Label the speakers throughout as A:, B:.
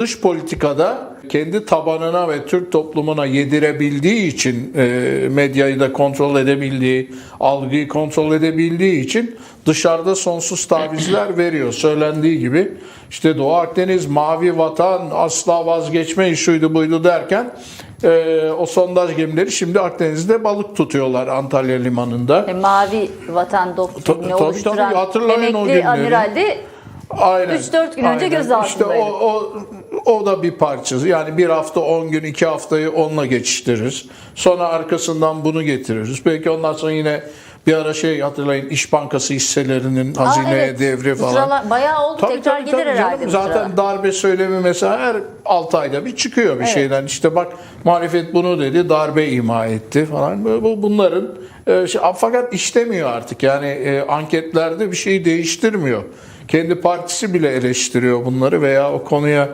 A: Dış politikada kendi tabanına ve Türk toplumuna yedirebildiği için, e, medyayı da kontrol edebildiği, algıyı kontrol edebildiği için dışarıda sonsuz tavizler veriyor. Söylendiği gibi işte Doğu Akdeniz, Mavi Vatan, asla vazgeçme şuydu buydu derken e, o sondaj gemileri şimdi Akdeniz'de balık tutuyorlar Antalya Limanı'nda.
B: E, Mavi vatan doktrini oluşturan
A: tabii, hatırlayın o
B: emekli
A: günleri.
B: amiral de
A: Aynen.
B: 3-4 gün önce
A: Aynen.
B: gözaltındaydı.
A: İşte o, o, o da bir parçası. Yani bir hafta 10 gün, iki haftayı onunla geçiştiririz. Sonra arkasından bunu getiririz. Belki ondan sonra yine bir ara şey hatırlayın İş Bankası hisselerinin
B: Aa,
A: hazineye
B: evet.
A: devri falan.
B: sıralar bayağı oldu
A: Tabii,
B: tekrar
A: tabii,
B: gelir
A: tabii
B: herhalde
A: canım. Zaten darbe söylemi mesela her 6 ayda bir çıkıyor bir
B: Evet.
A: şeyden. İşte bak muhalefet bunu dedi, darbe ima etti falan. Böyle bu bunların e, şey, fakat işlemiyor artık. Yani e, anketlerde bir şey değiştirmiyor. Kendi partisi bile eleştiriyor bunları veya o konuya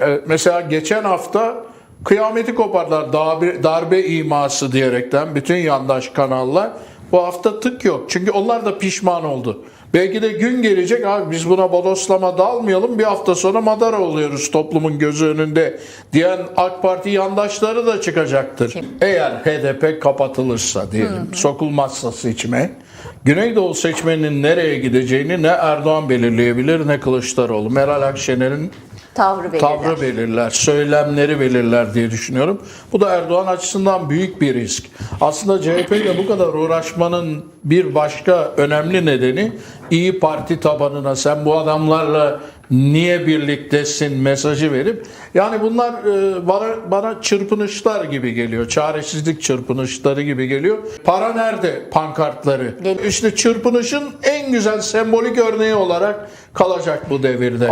A: e, mesela geçen hafta kıyameti kopardılar darbe, darbe iması diyerekten bütün yandaş kanallar. Bu hafta tık yok. Çünkü onlar da pişman oldu. Belki de gün gelecek abi biz buna bodoslama dalmayalım bir hafta sonra madara oluyoruz toplumun gözü önünde diyen AK Parti yandaşları da çıkacaktır. Eğer HDP kapatılırsa diyelim sokulmazsa seçime Güneydoğu seçmeninin nereye gideceğini ne Erdoğan belirleyebilir ne Kılıçdaroğlu. Meral Akşener'in
B: tavrı belirler.
A: tavrı belirler, söylemleri belirler diye düşünüyorum. Bu da Erdoğan açısından büyük bir risk. Aslında CHP ile bu kadar uğraşmanın bir başka önemli nedeni İyi Parti tabanına sen bu adamlarla niye birliktesin mesajı verip yani bunlar e, bana, bana çırpınışlar gibi geliyor. Çaresizlik çırpınışları gibi geliyor. Para nerede pankartları? İşte çırpınışın en güzel sembolik örneği olarak kalacak bu devirde.